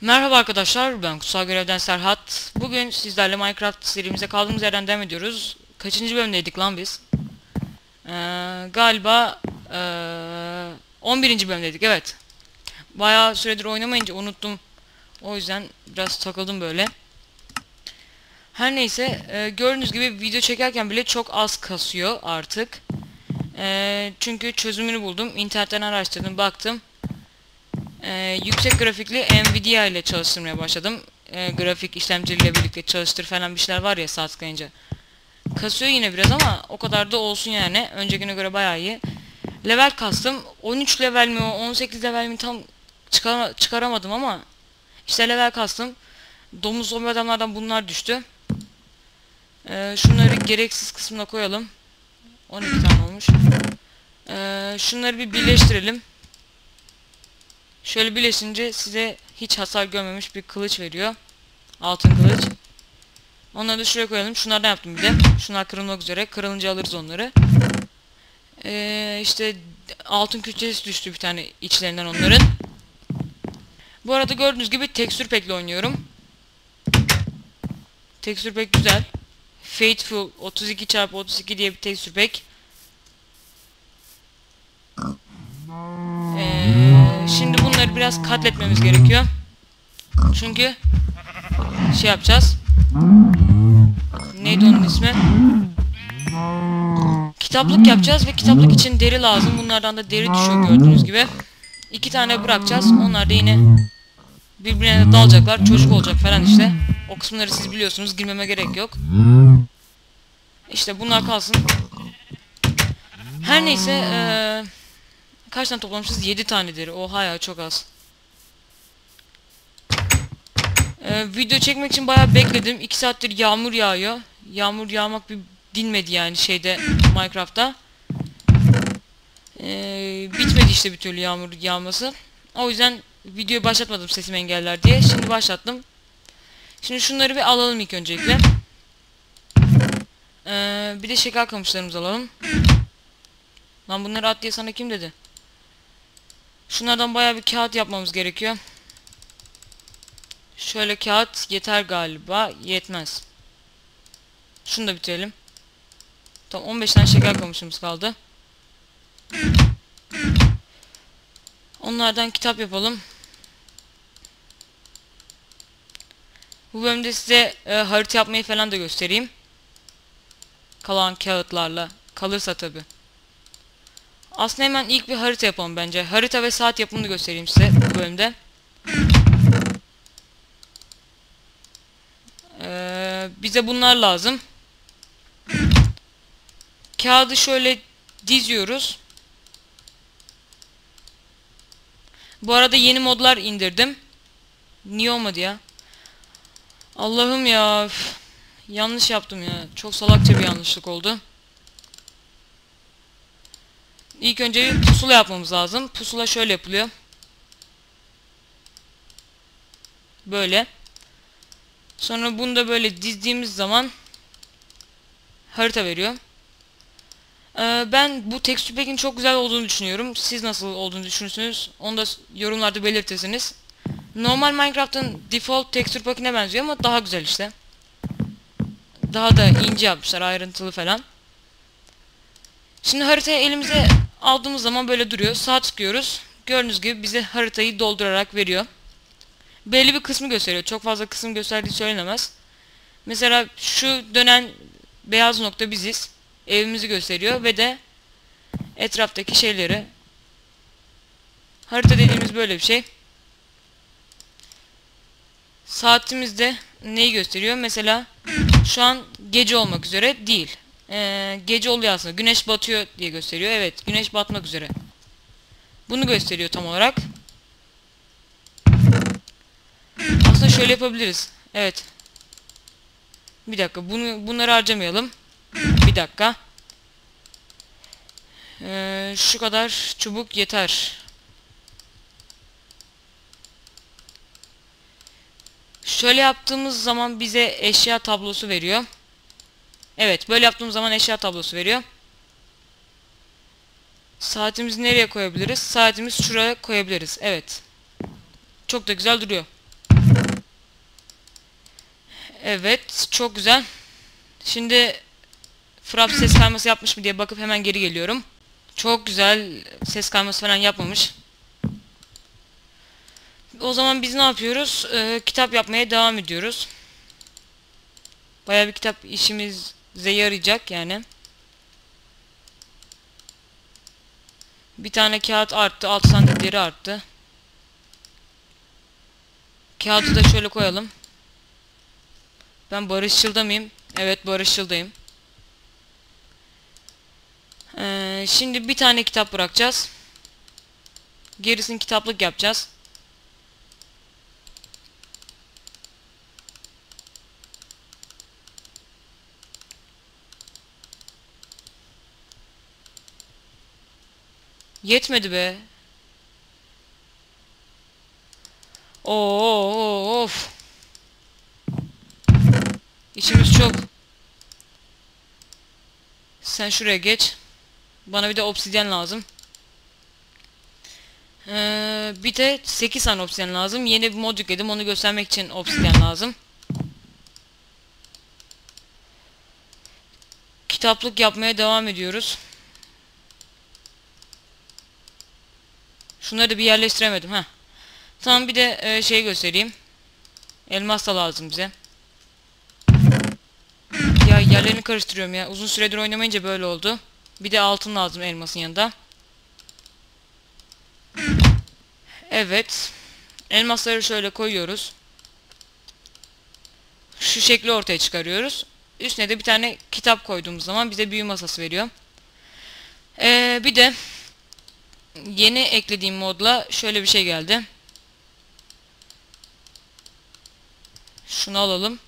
Merhaba arkadaşlar, ben Kutsal Görev'den Serhat. Bugün sizlerle Minecraft serimize kaldığımız yerden devam ediyoruz. Kaçıncı bölümdeydik lan biz? Ee, galiba ee, 11. bölümdeydik, evet. Bayağı süredir oynamayınca unuttum. O yüzden biraz takıldım böyle. Her neyse, e, gördüğünüz gibi video çekerken bile çok az kasıyor artık. E, çünkü çözümünü buldum. İnternetten araştırdım, baktım. Ee, yüksek grafikli Nvidia ile çalıştırmaya başladım. Ee, grafik işlemcileriyle birlikte çalıştır falan bir şeyler var ya saat tıklayınca. Kasıyor yine biraz ama o kadar da olsun yani. Öncekine göre bayağı iyi. Level kastım. 13 level mi o 18 level mi tam çıkar çıkaramadım ama işte level kastım. Domuz zombi adamlardan bunlar düştü. Ee, şunları gereksiz kısmına koyalım. 12 tane olmuş. Ee, şunları bir birleştirelim. Şöyle birleşince size hiç hasar görmemiş bir kılıç veriyor. Altın kılıç. Onları da şuraya koyalım. Şunlardan yaptım bir de. Şunlar kırılmak üzere. Kırılınca alırız onları. Ee, işte altın kütlesi düştü bir tane içlerinden onların. Bu arada gördüğünüz gibi tekstür pekle oynuyorum. Tekstür pek güzel. Faithful 32x32 diye bir tekstür pek. Ee, şimdi bunları biraz katletmemiz gerekiyor. Çünkü şey yapacağız. Neydi onun ismi? Kitaplık yapacağız ve kitaplık için deri lazım. Bunlardan da deri düşüyor gördüğünüz gibi. İki tane bırakacağız. Onlar da yine birbirine dalacaklar. Çocuk olacak falan işte. O kısımları siz biliyorsunuz. Girmeme gerek yok. İşte bunlar kalsın. Her neyse eee Kaç tane toplamışız? 7 tane deri. Oha ya çok az. Ee, video çekmek için bayağı bekledim. 2 saattir yağmur yağıyor. Yağmur yağmak bir dinmedi yani şeyde Minecraft'ta. Ee, bitmedi işte bir türlü yağmur yağması. O yüzden videoyu başlatmadım sesim engeller diye. Şimdi başlattım. Şimdi şunları bir alalım ilk öncelikle. Ee, bir de şeker kamışlarımızı alalım. Lan bunları at diye sana kim dedi? Şunlardan baya bir kağıt yapmamız gerekiyor. Şöyle kağıt yeter galiba. Yetmez. Şunu da bitirelim. Tamam 15 tane şeker kamışımız kaldı. Onlardan kitap yapalım. Bu bölümde size e, harita yapmayı falan da göstereyim. Kalan kağıtlarla. Kalırsa tabi. Aslında hemen ilk bir harita yapalım bence. Harita ve saat yapımını göstereyim size bu bölümde. Ee, bize bunlar lazım. Kağıdı şöyle diziyoruz. Bu arada yeni modlar indirdim. Niye olmadı ya? Allah'ım ya. Yanlış yaptım ya. Çok salakça bir yanlışlık oldu. İlk önce bir pusula yapmamız lazım. Pusula şöyle yapılıyor. Böyle. Sonra bunu da böyle dizdiğimiz zaman harita veriyor. Ee, ben bu texture pack'in çok güzel olduğunu düşünüyorum. Siz nasıl olduğunu düşünürsünüz? Onu da yorumlarda belirtirsiniz. Normal Minecraft'ın default texture pack'ine benziyor ama daha güzel işte. Daha da ince yapmışlar, ayrıntılı falan. Şimdi haritayı elimize aldığımız zaman böyle duruyor. Sağ tıklıyoruz. Gördüğünüz gibi bize haritayı doldurarak veriyor. Belli bir kısmı gösteriyor. Çok fazla kısım gösterdiği söylenemez. Mesela şu dönen beyaz nokta biziz. Evimizi gösteriyor ve de etraftaki şeyleri. Harita dediğimiz böyle bir şey. Saatimizde neyi gösteriyor? Mesela şu an gece olmak üzere değil e, gece oluyor aslında. Güneş batıyor diye gösteriyor. Evet güneş batmak üzere. Bunu gösteriyor tam olarak. Aslında şöyle yapabiliriz. Evet. Bir dakika. Bunu bunları harcamayalım. Bir dakika. Ee, şu kadar çubuk yeter. Şöyle yaptığımız zaman bize eşya tablosu veriyor. Evet böyle yaptığım zaman eşya tablosu veriyor. Saatimizi nereye koyabiliriz? Saatimiz şuraya koyabiliriz. Evet. Çok da güzel duruyor. Evet, çok güzel. Şimdi Frap ses kayması yapmış mı diye bakıp hemen geri geliyorum. Çok güzel. Ses kayması falan yapmamış. O zaman biz ne yapıyoruz? Ee, kitap yapmaya devam ediyoruz. Baya bir kitap işimize yarayacak yani. Bir tane kağıt arttı. 6 santim deri arttı. Kağıdı da şöyle koyalım. Ben barışçılda mıyım? Evet barışçıldayım. Ee, şimdi bir tane kitap bırakacağız. Gerisini kitaplık yapacağız. Yetmedi be. Oo of. İşimiz çok. Sen şuraya geç. Bana bir de obsidyen lazım. Ee, bir de 8 tane obsidyen lazım. Yeni bir mod yükledim. Onu göstermek için obsidyen lazım. Kitaplık yapmaya devam ediyoruz. Şunları da bir yerleştiremedim. ha. Tamam bir de e, şey göstereyim. Elmas da lazım bize. Ya yerlerini karıştırıyorum ya. Uzun süredir oynamayınca böyle oldu. Bir de altın lazım elmasın yanında. Evet. Elmasları şöyle koyuyoruz. Şu şekli ortaya çıkarıyoruz. Üstüne de bir tane kitap koyduğumuz zaman bize büyü masası veriyor. Ee, bir de yeni eklediğim modla şöyle bir şey geldi. Şunu alalım.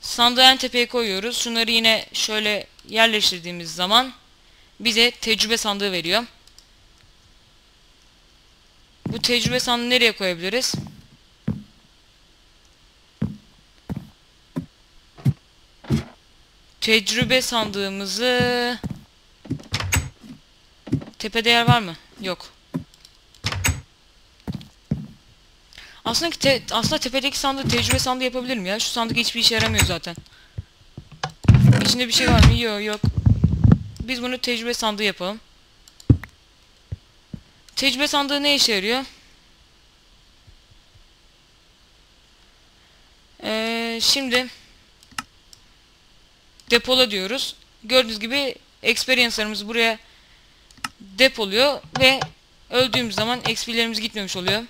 Sandığı en tepeye koyuyoruz. Şunları yine şöyle yerleştirdiğimiz zaman bize tecrübe sandığı veriyor. Bu tecrübe sandığı nereye koyabiliriz? Tecrübe sandığımızı tepede yer var mı? Yok. Aslında te aslında tepedeki sandığı tecrübe sandığı yapabilirim ya. Şu sandık hiçbir işe yaramıyor zaten. İçinde bir şey var mı? Yok yok. Biz bunu tecrübe sandığı yapalım. Tecrübe sandığı ne işe yarıyor? Ee, şimdi depola diyoruz. Gördüğünüz gibi experience'larımız buraya depoluyor ve öldüğümüz zaman XP'lerimiz gitmemiş oluyor.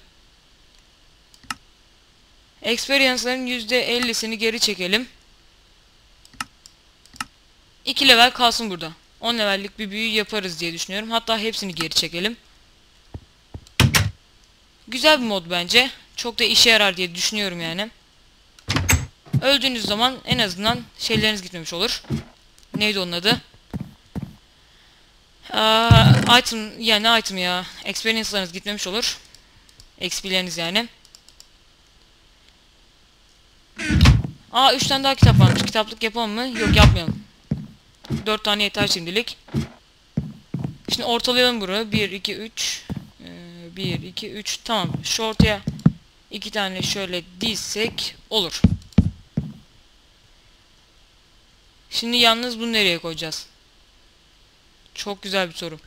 Experience'ların %50'sini geri çekelim. 2 level kalsın burada. 10 levellik bir büyü yaparız diye düşünüyorum. Hatta hepsini geri çekelim. Güzel bir mod bence. Çok da işe yarar diye düşünüyorum yani. Öldüğünüz zaman en azından şeyleriniz gitmemiş olur. Neydi onun adı? Aa, item, yani ne item ya? Experience'larınız gitmemiş olur. XP'leriniz yani. Aa 3 tane daha kitap varmış. Kitaplık yapalım mı? Yok yapmayalım. 4 tane yeter şimdilik. Şimdi ortalayalım burayı. 1, 2, 3. 1, 2, 3. Tamam. Şu ortaya 2 tane şöyle dizsek olur. Şimdi yalnız bunu nereye koyacağız? Çok güzel bir soru.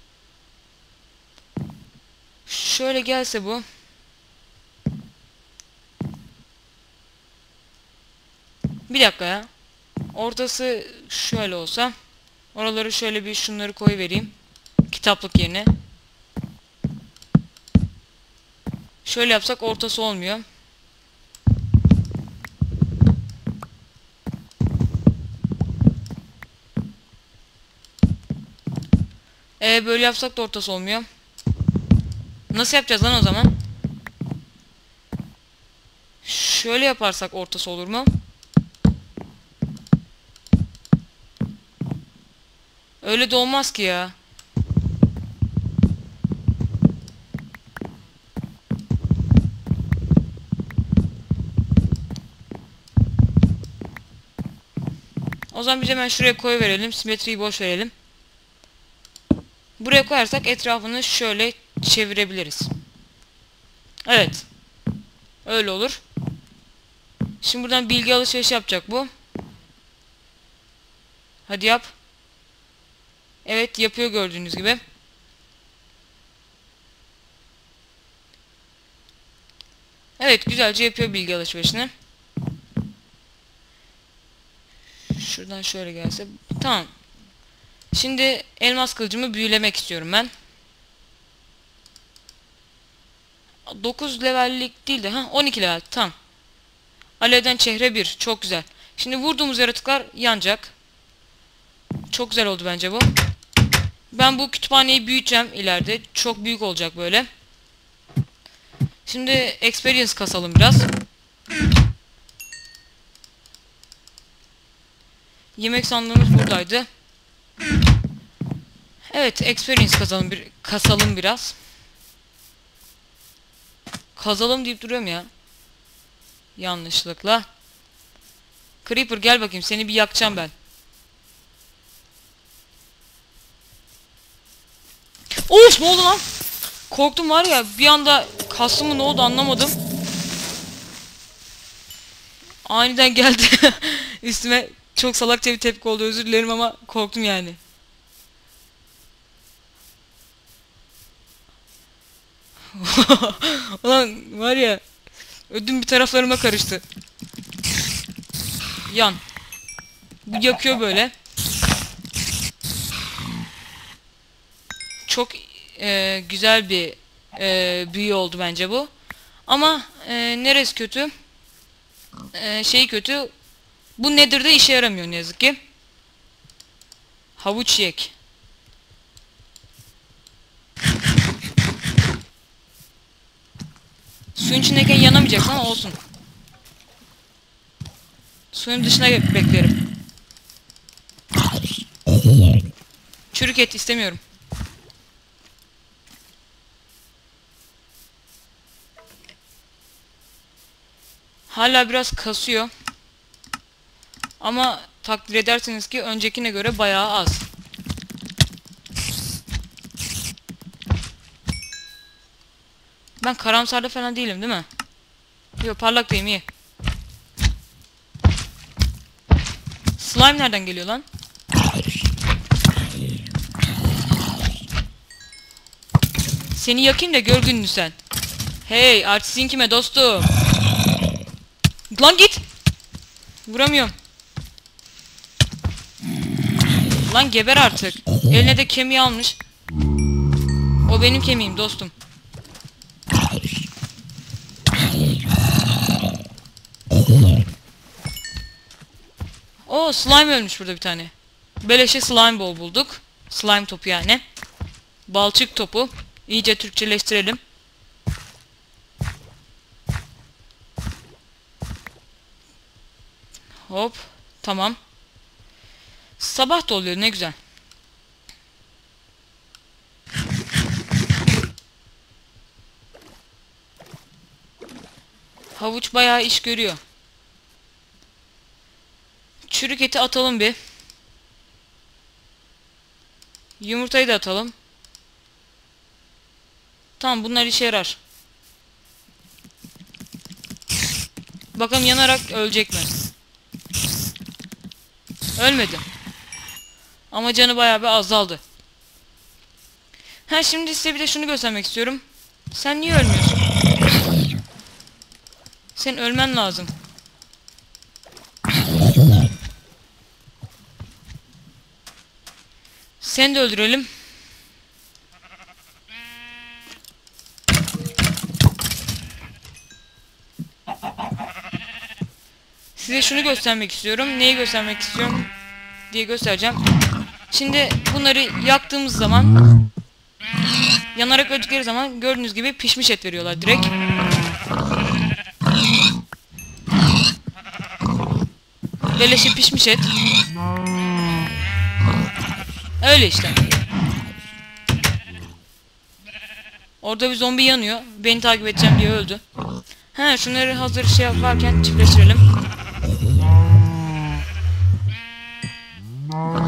Şöyle gelse bu. Bir dakika ya. Ortası şöyle olsa. Oraları şöyle bir şunları koy vereyim. Kitaplık yerine. Şöyle yapsak ortası olmuyor. Ee, böyle yapsak da ortası olmuyor. Nasıl yapacağız lan o zaman? Şöyle yaparsak ortası olur mu? Öyle de olmaz ki ya. O zaman biz hemen şuraya koy verelim. Simetriyi boş verelim. Buraya koyarsak etrafını şöyle çevirebiliriz. Evet. Öyle olur. Şimdi buradan bilgi alışverişi yapacak bu. Hadi yap. Evet yapıyor gördüğünüz gibi. Evet güzelce yapıyor bilgi alışverişini. Şuradan şöyle gelse. Tamam. Şimdi elmas kılıcımı büyülemek istiyorum ben. 9 levellik değil de ha 12 level tamam. Alevden çehre 1 çok güzel. Şimdi vurduğumuz yaratıklar yanacak. Çok güzel oldu bence bu. Ben bu kütüphaneyi büyüteceğim ileride. Çok büyük olacak böyle. Şimdi experience kasalım biraz. Yemek sandığımız buradaydı. Evet, experience kasalım bir kasalım biraz. Kazalım deyip duruyorum ya. Yanlışlıkla. Creeper gel bakayım seni bir yakacağım ben. Of ne oldu lan? Korktum var ya bir anda kastı mı ne oldu anlamadım. Aniden geldi üstüme çok salakça bir tepki oldu özür dilerim ama korktum yani. Ulan var ya ödüm bir taraflarıma karıştı. Yan. Bu yakıyor böyle. Çok e, güzel bir e, büyü oldu bence bu. Ama e, neresi kötü? E, şey kötü. Bu nedir de işe yaramıyor ne yazık ki. Havuç yek. Suyun içindeyken yanamayacak ama olsun. Suyun dışına beklerim. Çürük et istemiyorum. Hala biraz kasıyor. Ama takdir edersiniz ki öncekine göre bayağı az. Ben karamsarda falan değilim değil mi? Yok parlak değilim iyi. Slime nereden geliyor lan? Seni yakayım da gör gününü sen. Hey artistin kime dostum? Lan git. Vuramıyorum. Lan geber artık. Eline de kemiği almış. O benim kemiğim dostum. O slime ölmüş burada bir tane. Beleşe slime ball bulduk. Slime topu yani. Balçık topu. İyice Türkçeleştirelim. Hop. Tamam. Sabah da oluyor ne güzel. Havuç bayağı iş görüyor. Çürük eti atalım bir. Yumurtayı da atalım. Tamam bunlar işe yarar. Bakalım yanarak ölecek mi? Ölmedi. Ama canı bayağı bir azaldı. Ha şimdi size bir de şunu göstermek istiyorum. Sen niye ölmüyorsun? Sen ölmen lazım. Seni de öldürelim. Size şunu göstermek istiyorum. Neyi göstermek istiyorum diye göstereceğim. Şimdi bunları yaktığımız zaman yanarak öldükleri zaman gördüğünüz gibi pişmiş et veriyorlar direkt. Beleşe pişmiş et. Öyle işte. Orada bir zombi yanıyor. Beni takip edeceğim diye öldü. He şunları hazır şey yaparken çiftleştirelim.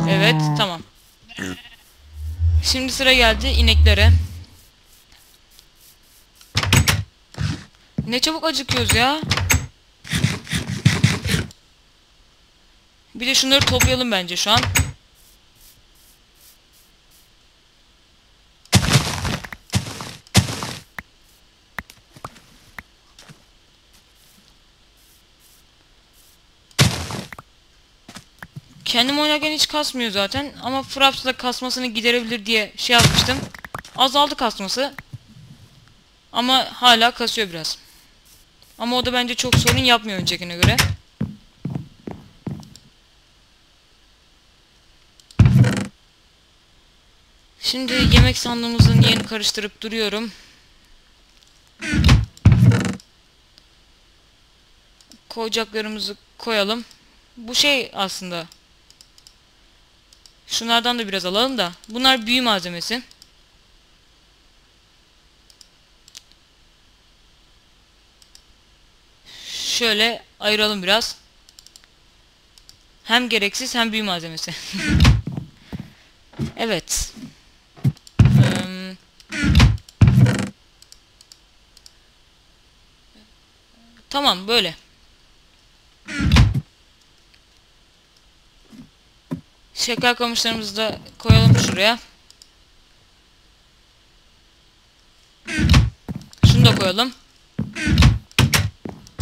Evet tamam. Şimdi sıra geldi ineklere. Ne çabuk acıkıyoruz ya. Bir de şunları toplayalım bence şu an. Kendim oynarken hiç kasmıyor zaten ama Fraps'la kasmasını giderebilir diye şey yapmıştım. Azaldı kasması. Ama hala kasıyor biraz. Ama o da bence çok sorun yapmıyor öncekine göre. Şimdi yemek sandığımızın yerini karıştırıp duruyorum. Koyacaklarımızı koyalım. Bu şey aslında. Şunlardan da biraz alalım da. Bunlar büyü malzemesi. Şöyle ayıralım biraz. Hem gereksiz hem büyü malzemesi. evet. Tamam böyle. Şeker kamışlarımızı da koyalım şuraya. Şunu da koyalım.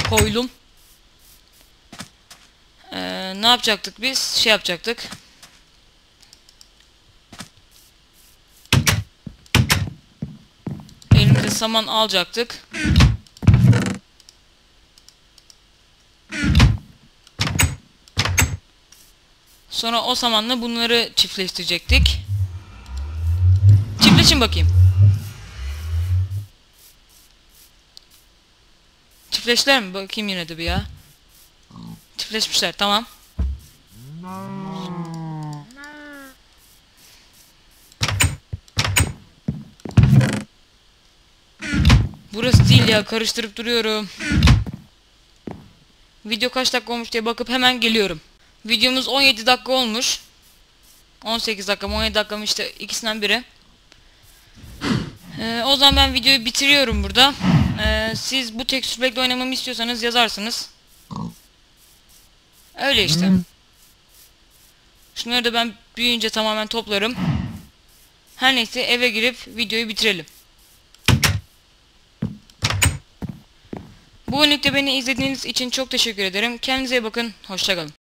Koylum. Ee, ne yapacaktık biz? Şey yapacaktık. Elimize saman alacaktık. Sonra o samanla bunları çiftleştirecektik. Çiftleşin bakayım. Çiftleştiler mi? Bakayım yine de bir ya. Çiftleşmişler tamam. Burası değil ya karıştırıp duruyorum. Video kaç dakika olmuş diye bakıp hemen geliyorum. Videomuz 17 dakika olmuş. 18 dakika mı 17 dakika mı işte ikisinden biri. Ee, o zaman ben videoyu bitiriyorum burada. Ee, siz bu tekstür pack'le oynamamı istiyorsanız yazarsınız. Öyle işte. Şunları da ben büyüyünce tamamen toplarım. Her neyse eve girip videoyu bitirelim. Bugünlük de beni izlediğiniz için çok teşekkür ederim. Kendinize iyi bakın. Hoşçakalın.